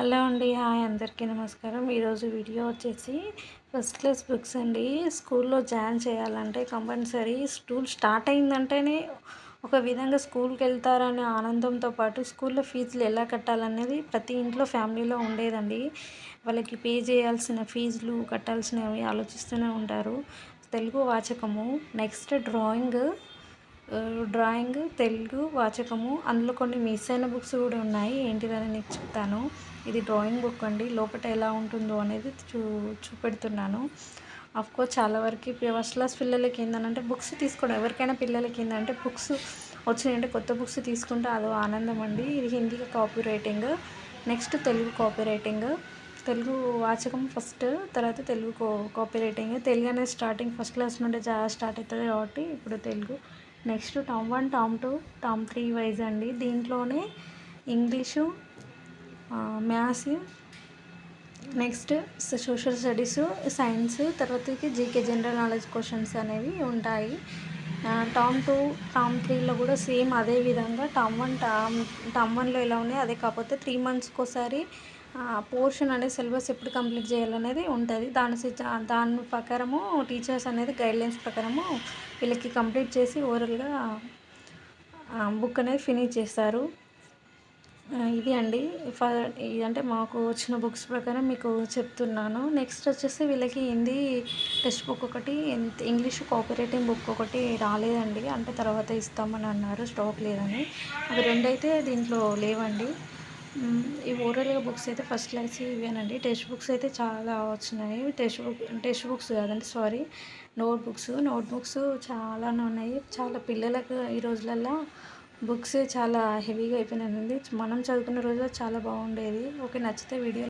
Hello అండి hi అందరికీ నమస్కారం. ఈరోజు వీడియో వచ్చేసి ఫస్ట్ క్లాస్ బుక్స్ అండి. స్కూల్లో జాయిన్ చేయాలంటే కంపల్సరీ స్కూల్ స్టార్ట్ అయిందంటేనే ఒక విధంగా స్కూల్కి వెళ్తారనే ఆనందంతో పాటు స్కూల్లో ఫీజులు ఎలా కట్టాలనేది ప్రతి ఇంట్లో ఫ్యామిలీలో ఉండేదండి. వాళ్ళకి పే చేయాల్సిన ఫీజులు కట్టాల్సినవి ఆలోచిస్తూనే ఉంటారు. తెలుగు వాచకము. నెక్స్ట్ డ్రాయింగ్ డ్రాయింగ్ తెలుగు వాచకము అందులో కొన్ని మిస్ అయిన బుక్స్ కూడా ఉన్నాయి. ఏంటిదని నేను చెప్తాను. ఇది డ్రాయింగ్ బుక్ అండి. లోపల ఎలా ఉంటుందో అనేది చూ చూపెడుతున్నాను. కోర్స్ చాలా వరకు ఫస్ట్ క్లాస్ పిల్లలకి ఏంటంటే బుక్స్ తీసుకోవడం. ఎవరికైనా పిల్లలకి ఏంటంటే బుక్స్ వచ్చినాయంటే కొత్త బుక్స్ తీసుకుంటే అదో ఆనందం అండి. ఇది Hindi copy writing next Telugu copy writing Telugu వాచకం first తర్వాత తెలుగు కాపీ రైటింగ్ తెలుగు అనేది స్టార్టింగ్ ఫస్ట్ క్లాస్ నుండి స్టార్ట్ అవుతుంది కాబట్టి ఇప్పుడు Telugu next term one term two term three wise అండి. దీంట్లోనే English maths next social studies science తర్వాతకి జీకే జనరల్ నాలెడ్జ్ క్వశ్చన్స్ అనేవి ఉంటాయి. టామ్ టూ టామ్ త్రీలో కూడా సేమ్ అదే విధంగా టామ్ వన్ టామ్ టామ్ వన్లో ఎలా ఉన్నాయి అదే కాకపోతే త్రీ మంత్స్కి ఒకసారి పోర్షన్ అనేది సిలబస్ ఎప్పుడు కంప్లీట్ చేయాలనేది ఉంటుంది. దాని దాని ప్రకారము టీచర్స్ అనేది గైడ్లైన్స్ ప్రకారము వీళ్ళకి కంప్లీట్ చేసి ఓవరాల్గా బుక్ అనేది ఫినిష్ చేస్తారు. ఇది అండి. ఫర్ అంటే మాకు వచ్చిన బుక్స్ ప్రకారం మీకు చెప్తున్నాను. నెక్స్ట్ వచ్చేసి వీళ్ళకి హిందీ టెక్స్ట్ బుక్ ఒకటి ఇంగ్లీష్ కోఆపరేటివ్ బుక్ ఒకటి రాలేదండి. అంటే తర్వాత ఇస్తామని అన్నారు స్టాక్ లేదని. అవి రెండైతే దీంట్లో లేవండి. ఈ ఓరల్గా బుక్స్ అయితే ఫస్ట్ క్లాస్ ఇవేనండి. టెక్స్ట్ బుక్స్ అయితే చాలా వచ్చినాయి. టెక్స్ట్ బుక్ టెక్స్ట్ బుక్స్ కాదండి sorry. Note books note books చాలానే ఉన్నాయి. చాలా పిల్లలకు ఈ రోజులల్లో బుక్స్ చాలా హెవీగా అయిపోయినాయండి. మనం చదువుకున్న రోజుల్లో చాలా బాగుండేది. ఓకే నచ్చితే వీడియో